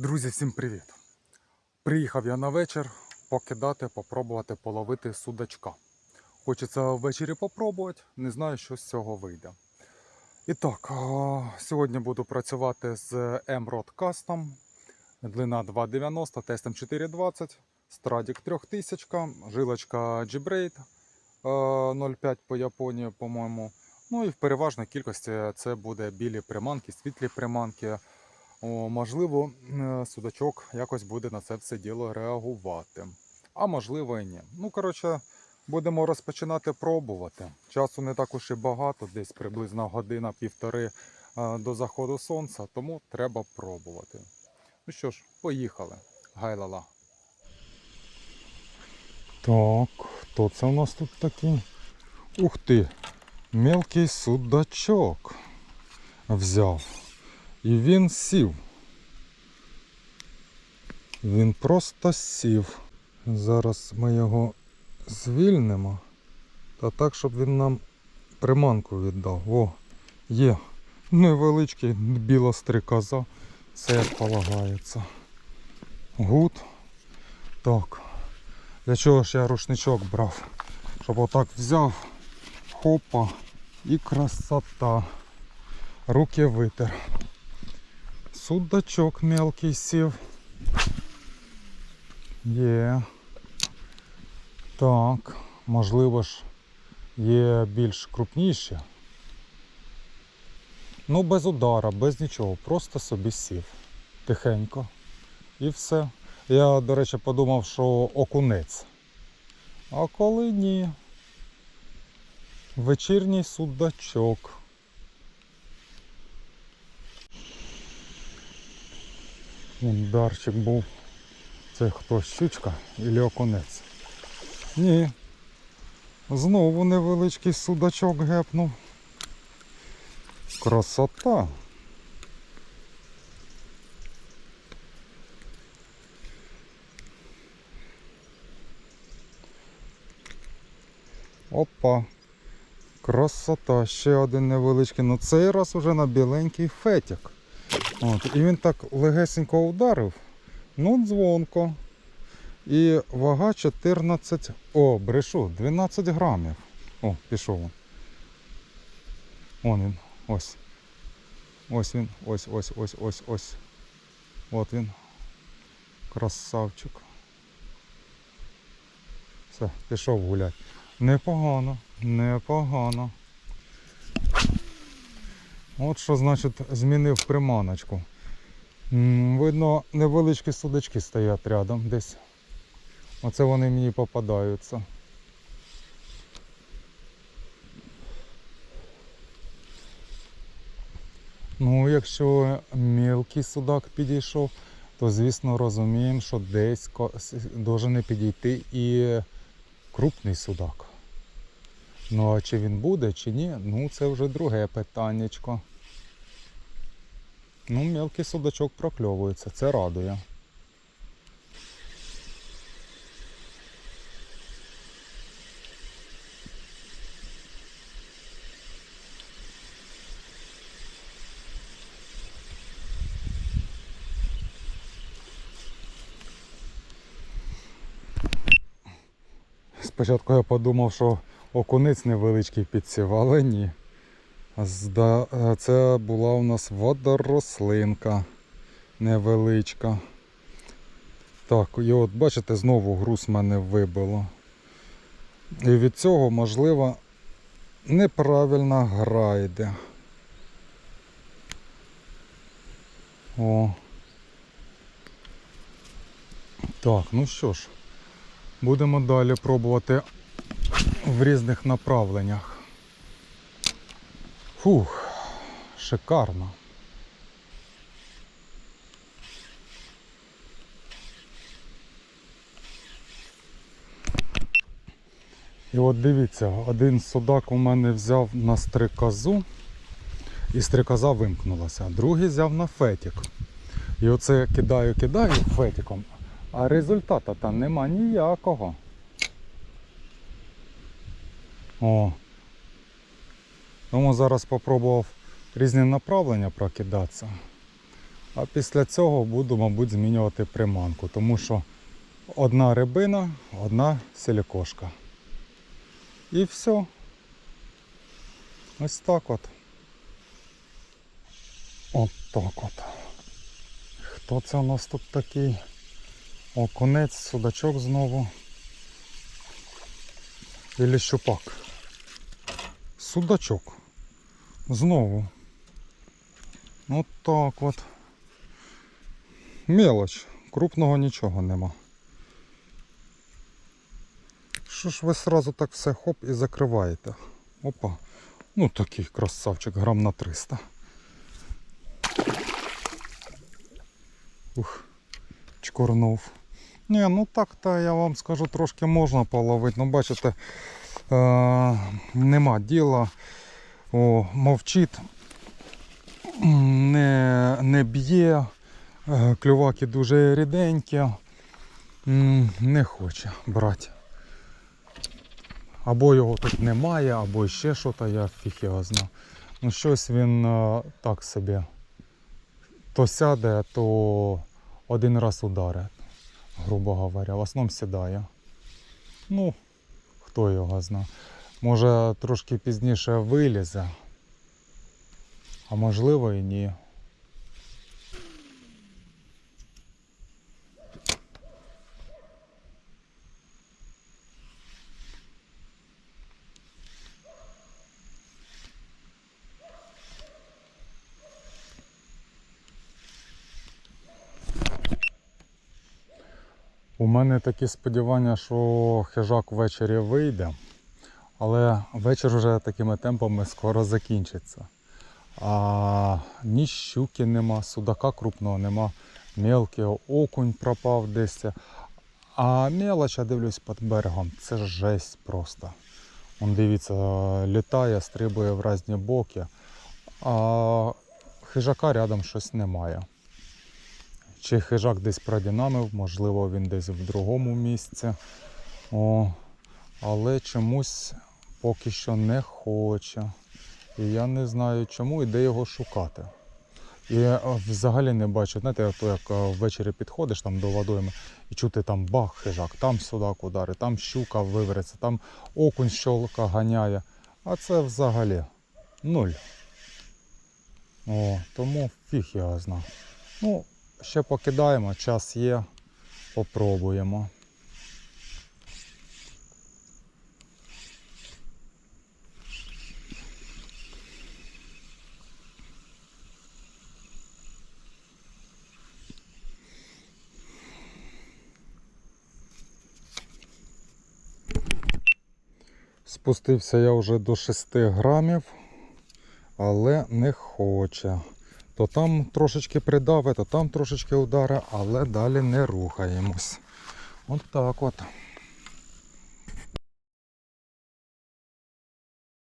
Друзі, всім привіт! Приїхав я на вечір покидати, попробувати половити судачка. Хочеться ввечері попробувати, не знаю, що з цього вийде. І так, сьогодні буду працювати з Emerald Custom, длина 2,90, тестом 4,20, Stradик 3000, жилочка G-Braid е, 0,5 по Японії, по-моєму. Ну і в переважній кількості це буде білі приманки, світлі приманки. О, можливо, е, судачок якось буде на це все діло реагувати. А можливо і ні. Ну, коротше, будемо розпочинати пробувати. Часу не так уж і багато, десь приблизно година-півтори е, до заходу сонця, тому треба пробувати. Ну що ж, поїхали. Гайлала. Так, хто це у нас тут такий? Ух ти! Мелкий судачок взяв. І він сів. Він просто сів. Зараз ми його звільнимо. Та так, щоб він нам приманку віддав. О, є. Невеличкий біла стрикоза. Це як полагається. Гуд. Так. Для чого ж я рушничок брав? Щоб отак взяв. Хопа. І красота. Руки витер. Судачок мелкий сів. Є. Так, можливо ж є більш крупніші. Ну, без удара, без нічого, просто собі сів. Тихенько. І все. Я, до речі, подумав, що окунець. А коли ні. Вечірній судачок. Вон був. Це хто щучка і окунець? Ні. Знову невеличкий судачок гепнув. Красота. Опа. Красота. Ще один невеличкий. Ну цей раз уже на біленький фетик. От, і він так легесенько ударив, ну дзвонко. І вага 14. О, брешу, 12 грамів. О, пішов. Вон він. Ось. Ось він. Ось, ось, ось, ось, ось. От він. Красавчик. Все, пішов гулять. Непогано, непогано. От що значить змінив приманочку. Видно, невеличкі судачки стоять рядом десь. Оце вони мені попадаються. Ну, якщо мілкий судак підійшов, то звісно розуміємо, що десь должен підійти і крупний судак. Ну а чи він буде, чи ні, ну це вже друге питаннячко. Ну, мелкий судачок прокльовується, це радує. Спочатку я подумав, що окунець невеличкий підсів, але ні. Е, Це була у нас водорослинка невеличка. Так, і от бачите, знову груз мене вибило. І від цього, можливо, неправильна гра йде. О. Так, ну що ж, будемо далі пробувати в різних направленнях. Фух, шикарно. І от дивіться, один судак у мене взяв на стрикозу, і стрикоза вимкнулася, другий взяв на фетик. І оце я кидаю, кидаю фетиком, а результата там нема ніякого. О. Тому зараз спробував різні направлення прокидатися. А після цього буду, мабуть, змінювати приманку, тому що одна рибина, одна силікошка. І все. Ось так от. От так от. Хто це у нас тут такий? О, конець, судачок знову. Ілі щупак. Судачок. Знову. От так от. Мелоч. Крупного нічого нема. Що ж ви сразу так все хоп і закриваєте? Опа. Ну такий красавчик, грам на 300. Ух, чкорнув. Ні, ну так-то я вам скажу, трошки можна половити. Ну, бачите, е- нема діла. О, мовчить, не, не б'є, е, клюваки дуже ріденькі. Не хоче брати. Або його тут немає, або ще щось, я фіг його знаю. Ну щось він е, так собі. То сяде, то один раз ударить, грубо говоря. В основному сідає. Ну, хто його знає. Може трошки пізніше вилізе, а можливо і ні. У мене такі сподівання, що хижак ввечері вийде, але вечір вже такими темпами скоро закінчиться. А ні щуки нема, судака крупного нема, мелкий окунь пропав десь. А мелоч, я дивлюсь під берегом, це жесть просто. Он дивіться, літає, стрибує в різні боки, а хижака рядом щось немає. Чи хижак десь продинамив, можливо, він десь в другому місці. О, але чомусь поки що не хоче. І я не знаю чому і де його шукати. Я е, взагалі не бачу, знаєте, то як е, ввечері підходиш там до водойми і чути там бах хижак, там судак удари, там щука вивереться, там окунь щолка ганяє. А це взагалі нуль. О, тому фіг його зна. Ну, ще покидаємо, час є, попробуємо. Спустився я вже до 6 грамів, але не хоче. То там трошечки придавить, то там трошечки удари, але далі не рухаємось. От так от.